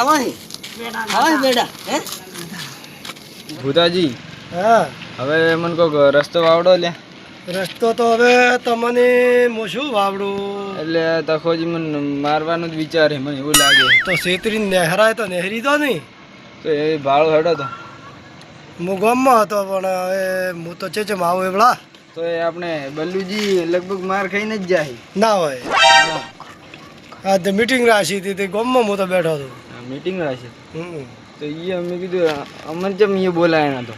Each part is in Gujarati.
ખાવા હે બેડા હે? ભૂતાજી હા. હવે મને કોક રસ્તો વાવડો લે. રસ્તો તો હવે તમને હું શું વાવડું? એટલે તખોજી મને મારવાનો જ વિચાર મને એવું લાગે. તો છેતરી નહેરાય તો નહેરી તો નહીં? તો એ ભાળો હેડો તો. હું ગામમાં હતો પણ હવે હું તો છે ચેચમ આવું એવડા. તો એ આપણે બલ્લુજી લગભગ માર ખાઈને જ જાય. ના હોય. આ તો મીટિંગ રાખી હતી તે ગામમાં હું તો બેઠો હતો. મીટિંગ રાખી. તો એ અમે કીધું અમને જેમ એ બોલાયા તો?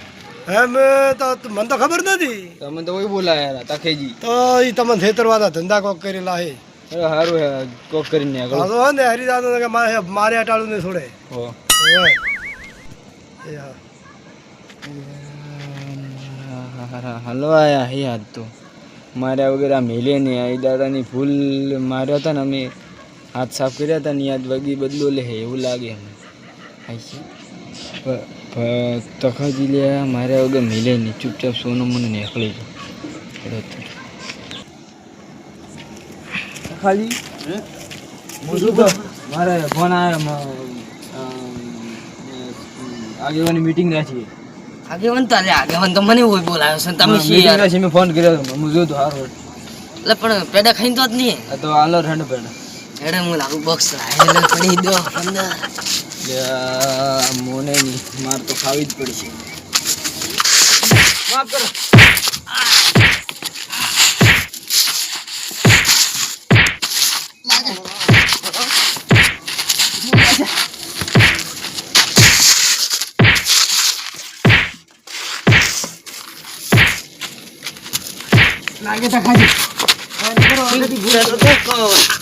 હે મેં તો મને તો ખબર નથી. તમે તો કોઈ બોલાયા હતા તખેજી. તો એ તમને છેતરવાના ધંધા કોક કરેલા હે. અરે સારું હે કોક કરીને આગળ. તો ને હરિદાસ કે મારે મારે અટાળું ને છોડે. હો. હલવાયા હે. યાદ તો. માર્યા વગેરે મેલે ને આ દાદાની ફૂલ માર્યા હતા ને અમે હાથ સાફ કર્યા હતા ને યાદ વગી બદલો લે એવું લાગે અમને તખાજી લે માર્યા વગર મિલે નહીં. ચૂપચાપ સોનું મને નીકળી જાય તખાજી? હું? મારે ફોન આગેવાની મીટિંગ રાખી આગેવાન તો અલ્યા આગેવાન તો મને હોય બોલાયો છે તમે શી યાર? મેં ફોન કર્યો હતો હું જોયું તો એટલે પણ પેડા ખાઈને તો જ નહીં. તો આલો ઠંડ પેડ. એડે હું લાગુ બોક્સ લાવેલો પડી દો અંદર મોને ની માર તો ખાવી જ પડશે માફ કરો લાગે તો ખાજી પેડો તો કહો.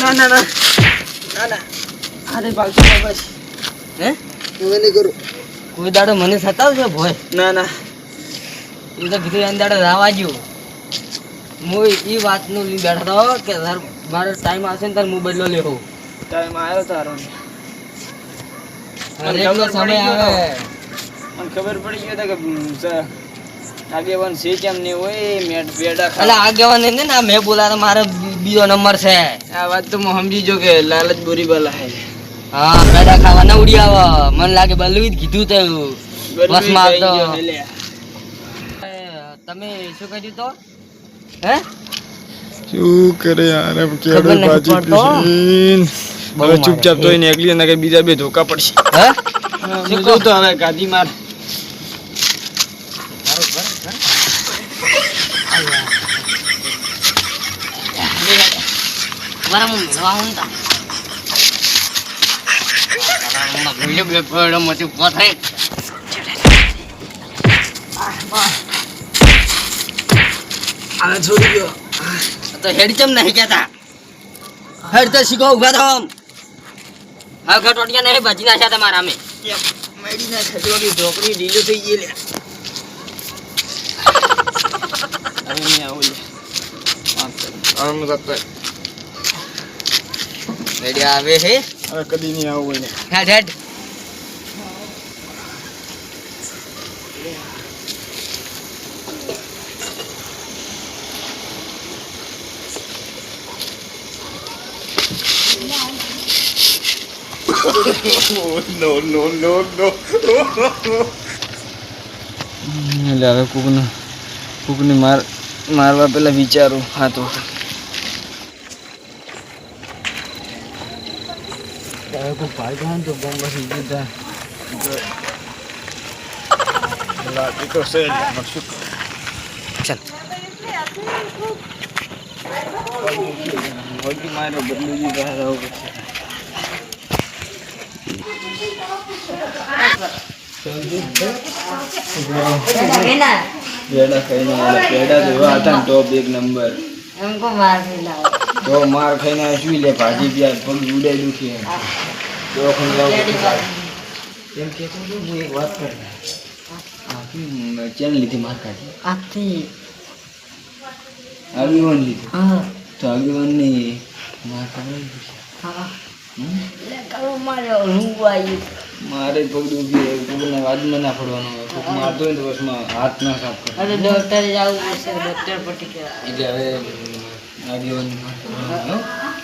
ના ના ના ના ના અરે પાલતુ બસ. હે? હું નહીં કરું? કોઈ દાડો મને સતાવશે ભોય. ના ના. એ તો કીધું એને દાડો રાવા જ્યો હું એ વાતનું લઈ બેઠો હતો કે સર મારો ટાઈમ આવશે ને તાર હું બદલો લેવો. ટાઈમ આવ્યો તારો. મને ખબર પડી સમય ગયો આવે. મને ખબર પડી ગયો કે આગેવાન છે કેમ નહીં હોય મેટ બેડા એટલે આગેવાન ને ના મેં બોલાતો મારો બીજો નંબર છે. આ વાત તો હું સમજી જો કે લાલચ બોરી બલા હે. હા બેડા ખાવા ના ઉડી આવે. મને લાગે બલવી જ કીધું તે બસ માર લે. તમે શું કહ્યું તો? હે? શું કરે યાર એમ કેડો બાજી. પીસીન. હવે ચૂપચાપ જોઈને એકલી ને કે બીજા બે ધોકા પડશે. હે? શું કહું તો હવે ગાદી માર. મેળવા હું તા વીડિયો બે પડો મતી ઊભો થઈ આ છોડી ગયો તો હેડ ચમ નહીં કહેતા હેડ તો શીખો ઊભા થો આમ હા ઘટોટિયા નહીં ભજી નાખ્યા તમારા અમે મેડી ના ખજવાડી ઢોકળી ઢીલું થઈ ગઈ લે હવે આમ કરતા રેડી આવે છે. હવે કદી નહીં આવું ને હેડ હેડ. એટલે હવે કૂકને કૂકને માર મારવા પેલા વિચારું હા તો ભાઈ કોઈ ભાઈ ગયો તો બોમ્બ બસી દીધા દીકરો છે ચાલ મારો બદલી બહાર પેડા ખાઈને પેડા જેવા હતા ને ટોપ એક નંબર તો માર ખાઈને શું લે ભાજી પ્યાજ પગ ઉડે દુખી દવાખાને લાવું એમ કે હું મારે પગડું વાતમાં ના પડવાનો મારતો હોય તો બસમાં હાથ ના સાફ કરે અરે ડોક્ટરે જવું પડશે હવે આગેવાન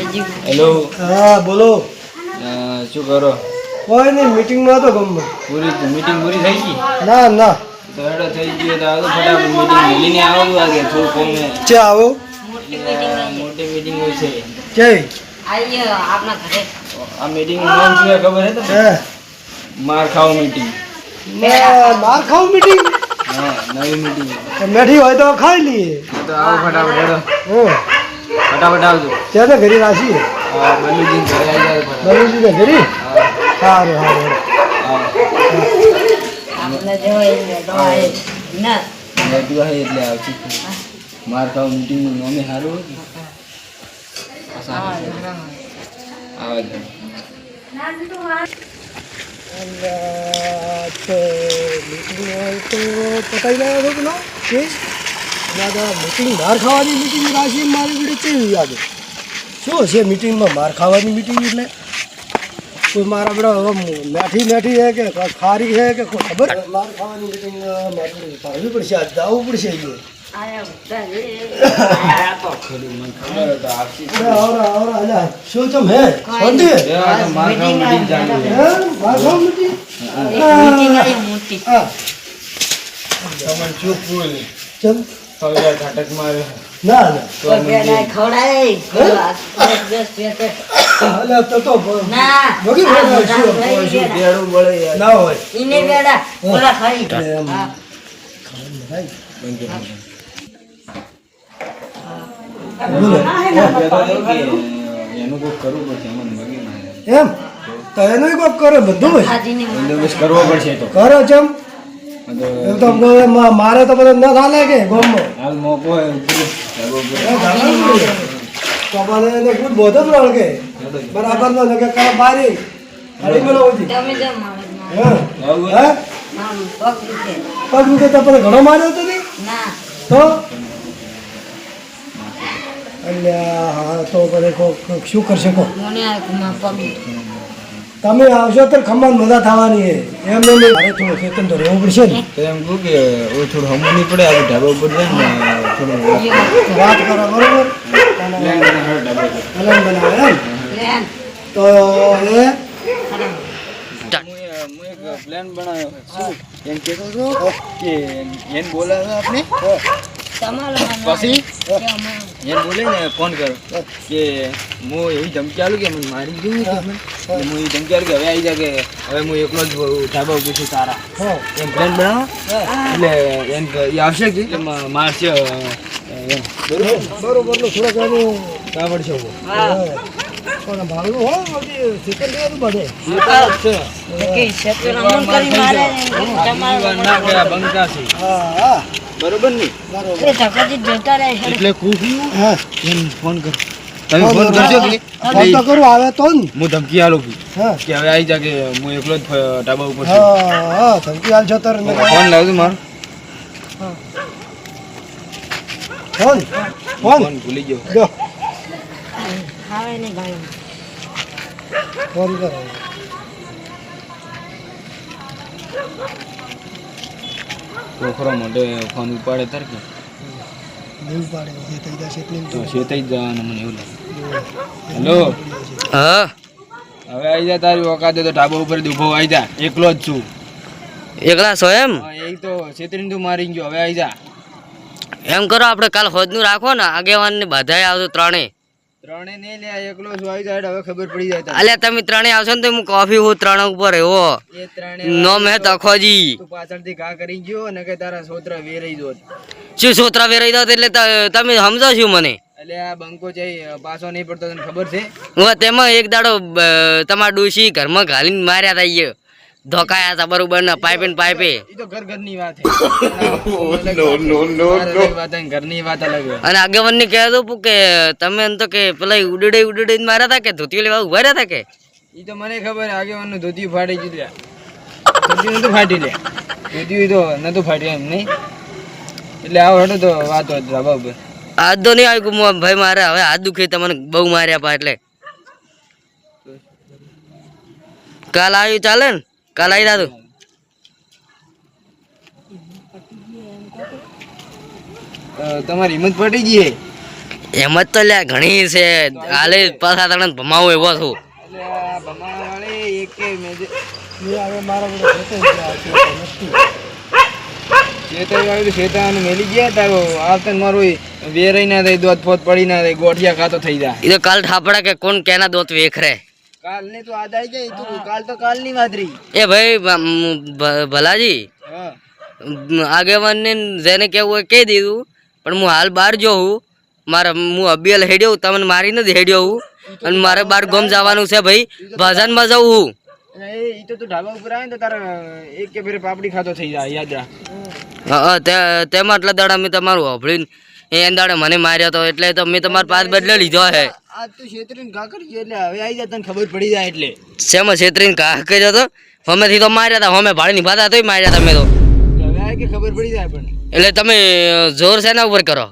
હેલો હા બોલો. શું કરો? કોઈ નહીં મીટિંગમાં તો ગમમાં પૂરી મીટિંગ પૂરી થઈ ગઈ? ના ના. દોડો થઈ ગયો તો આવો ફટાફટ મીટિંગ લઈને આવો વાગે તો કોને ચે આવો. મોટી મીટિંગ હોય છે. ચે આઈએ આપના ઘરે. આ મીટિંગ નામ શું ખબર હે તમને? માર ખાવ મીટિંગ માર ખાવ મીટિંગ હા નવી મીટિંગ મેઠી હોય તો ખાઈ લઈએ. તો આવો ફટાફટ હેડો. હો ફટાફટ આવજો. ત્યાં તો ઘરે રાશી બલુજી તો ઘરે સારું સારું એટલે આવશે મારે તો મીટિંગનું નોમે સારું આવે છે પતાવી લાવ્યો છો દાદા મીટિંગ માર ખાવાની મીટિંગ રાશિ મારી જોડે કેવી યાદ? શું છે મીટિંગમાં માર ખાવાની મીટિંગ એટલે? કોઈ મારા બધા મેઠી મેઠી છે કે ખારી છે કે કોઈ ખબર? માર ખાવાની મીટિંગ મારી પડશે આજ દાવું પડશે એ ચમ? પગલા ઝાટક મારે ના ના. ખવડાય. તો તો ના. ભગી બળે ના એનું કોક કરવું એમ. તો એનું કોક કરે બધું બંદોબસ્ત કરવો પડશે તો. કરો ચમ મારે તો બધા ના ચાલે કે હાલ મોકો પડે. તો બોધો જ બરાબર નો લગે કા બારી? હરી મેળો હોતી તમે હે? પગ દુખે. તો પણ ઘણો માર્યો ના. તો? અલ્યા હા તો કોક શું કરશે કો મને આ પગ દુખે. તમે આવશો તો ખમ્માન મજા થવાની છે. એમ નહીં. મારે થોડું ચેતન તો રહેવું પડશે ને. તો એમ કહું કે ઓ થોડું હમું નહીં પડે આપણે ઢાબા ઉપર જાય ને થોડું વાત કરો. બરોબર? પ્લાન બનાવે એમ? તો. હું હું એક પ્લાન બનાવ્યો. શું? એમ કહેતો હતો કે એમ બોલાવ્યો આપણે પછી? એ અમારો. બોલે ને ફોન કરો. કે હું એવી ધમકી આલું કે મને મારી ગયું કે હું. એવી ધમકી આલું કે હવે આવી જા કે હવે હું એકલો જ ધાબા ઉપર છું તારા. એમ પ્લાન બનાવો? એટલે એમ એ આવશે કે? મારશે એમ. બરોબર? થોડાક એનું કાવડ છે. પણ ભાડું હો ચિકન લેવાનું બધે છે. કે શેતરામણ કરી મારે ને તમારો જીવન ના કે આ બંકા છે હા હા. બરોબર ને બરોબર. એ ઠાકોરજી જોતા રહે છે. એટલે કુફી હા. એમ ફોન કર. તમે ફોન કરજો કે ફોન તો કરું આવે તો ને. હું ધમકી આલો કે હા. કે હવે આવી જા કે હું એકલો જ ફ- ઉપર છું. હા હા ધમકી હાલ છો તર ને ફોન લાવજો મારો. Phone phone. ફોન ભૂલી ગયો. જો. આવે ને ભાઈ. ફોન કરો. છોકરો મોટે ફોન ઉપાડે તાર કે? દેવું પાડે જે જશે એટલે તો શેતાઈ જવાનું મને એવું લાગે. હેલો? હા? હવે આવી જા તારી ઓકાતે તો ઢાબા ઉપર જ આવી જા. એકલો જ છું. એકલા છો એમ? એ તો છેતરીને તું મારી ગયો. હવે આવી જા. એમ કરો આપણે કાલ હોજનું રાખો ને આગેવાન ને બધાય આવજો ત્રણે ત્રણે લે એકલો છું આવી જાય હવે ખબર પડી જાય તને. તમે ત્રણે આવશો ને તો હું કોફી હું ત્રણ ઉપર એવો. એ ત્રણે નો મેં તખોજી તું પાછળથી ઘા કરી ગયો ને કે તારા સોતરા વેરાઈ દો. શું સોતરા વેરાઈ દો એટલે તમે સમજો શું મને? એટલે આ બંકો છે પાછો નહીં પડતો તને ખબર છે? હું તેમાં એક દાડો તમારા ડોશી ઘરમાં ઘાલીને માર્યા હતા ધોકાયા હતા બરોબર ને પાઇપે ને પાઇપે. એ તો ઘર ઘરની વાત છે. મારે કઈ વાત નહીં, ઘરની વાત અલગ હોય. અને આગેવાન ને કહેતું હતું કે તમે એમ તો કે પેલા ઉડડે ઉડડે માર્યા હતા કે ધોતી લેવા ઊભા રહ્યા હતા કે? ઈ તો મને ખબર આગેવાનું ધોતી ફાડી ગયું. નતું ફાટી લે ધોતી તો નતું ફાટ્યું એમ નહીં? એટલે આવો હેડો તો વાતો બરાબર. આજ તો નહીં આવ્યું ભાઈ મારે હવે હાથ દુખે તમને બહુ માર્યા પા એટલે. કાલ આવ્યું ચાલે ને? કાલ આવી દાદુ તમારી હિંમત પડી ગઈ હિંમત તો લ્યા ઘણી છે. હાલે પાછા તને ભમાવું એવો છું. કાલ ઠાપડા કે કોણ કેના દોત વેખરે? કાલ તો આજ આવી જાય તું કાલ તો કાલ વાત રહી. એ ભાઈ ભલાજી હા. આગેવાનને જેને કેવું હોય કહી દીધું પણ હું હાલ બહાર જોઉં મારે હું અબિયલ હેડ્યો તમને મારી નથી હેડ્યો હું અને મારે બાર ગમ જવાનું છે ભાઈ ભજનમાં જવું હું. એ તો તું ઢાબા ઉપર આવે ને તો એક કે ફેરે પાપડી ખાતો થઈ જાય યાદ રાખ. હા, હા, તે- તેમાં એટલા દાડા મેં તમારું હોભળીને એ અંદાડે મને માર્યો હતો એટલે તો મેં તમારો પાસ બદલો લીધો છે આજ તું છેતરીને ઘા કરી એટલે હવે આવી જાય તને ખબર પડી જાય એટલે. શેમાં છેતરીને કાહ કર્યો હતો હમેથી તો માર્યા હતા હમે ભાડે નિભાતા તોય માર્યા તમે તો. હવે આ કે ખબર પડી જાય પણ. એટલે તમે જોર શેના ઉપર કરો?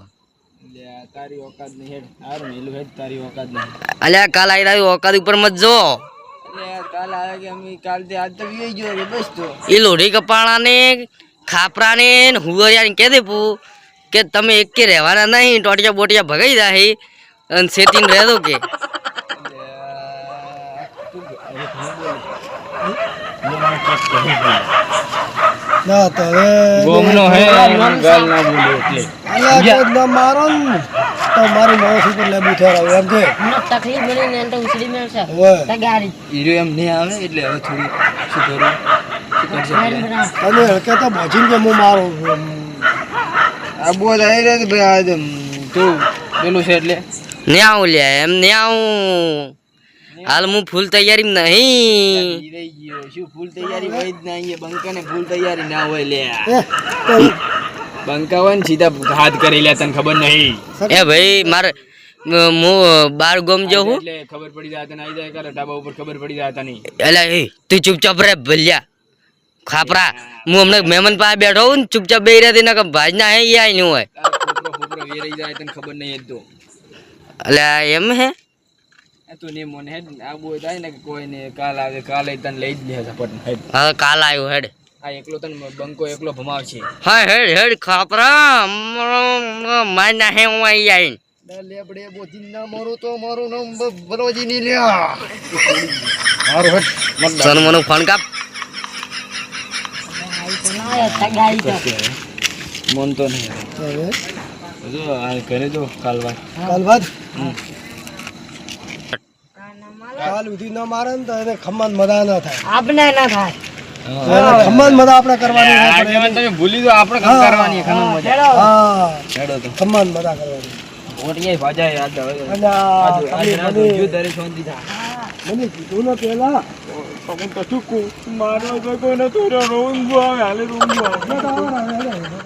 તારી ઓકાત નહીં હેડ. હારું મેલું હેડ તારી ઓકાત નહીં અલ્યા કાલ આવી રહ્યું ઓકાદ ઉપર મત જો એટલે યાર કાલ આવે કે અમે કાલથી આજ તો વી ગયો કે બસ તો. એ લોઢી કપાણાને ખાપરાને ને હુવરિયાને કહી દેપું? કે તમે એક કે રહેવાના નહીં ટોટિયા બોટિયા ભગાઈ જાય અને સેતીને રહેતો કે. ના ના ના ને ને તમે હલકે તો ભજીને કે હું મારું છું. આવી રહ્યા ભાઈ આ તું પેલું છે એટલે. ને આવું લ્યા એમ ને આવું હાલ હું ફૂલ તૈયારી નહીં શું ફૂલ તૈયારી હોય જ ના ફૂલ તૈયારી ના હોય લે. બંકા હોય ને સીધા હાથ કરી લે તને ખબર નહીં. એ ભાઈ મારે હું બાર ગોમ જાઉં એટલે ખબર પડી જાય તને. આવી જાય કરે ધાબા ઉપર ખબર પડી જાય તને. એટલે એ તું ચૂપચાપ રે ભલ્યા. ખાપરા. હું હમણાં મહેમાન પાસે બેઠો હું ચૂપચાપ બે રહ્યા ને ભાજ ના હે આયનું હોય ખબર નહીં તો. એટલે એમ હે? તું ને મને હેડ આ થાય ને કોઈ ને કાલ આવે કાલે તને લઈ જ લે ઝપટ. હેડ. હવે કાલ આવ્યો હેડ. આ એકલો તને બંકો એકલો ભમાવશે. હા હેડ હેડ ખાપરા. માર ના હે હું આઈ આઈ લેબડે બોધી ના મારું તો મારું નામ બરોજી ની લ્યા. મારું હેડ. મત સોનું મનું ફોન કાપ. મન તો નહીં ઘરે જો કાલવા કાલબાદ કાલ સુધી ના મારે ને તો ખમ્માન મજા ના થાય. આપણે ના થાય ખમ્માન મજા આપણે કરવાની. તમે ભૂલી દો આપણે કરવાની હા ખમ્માન મજા કરવાની ઓટિયા ભાજા યાદ આવે. અને આ આજ આજ તમે રાત મને- ઉજ્યું દરે શાંતિ થાય. મને કીધું ને પેલા. હું કશું મારવા કોઈ નતો રોંગું આવે હાલે રોંગું આવે.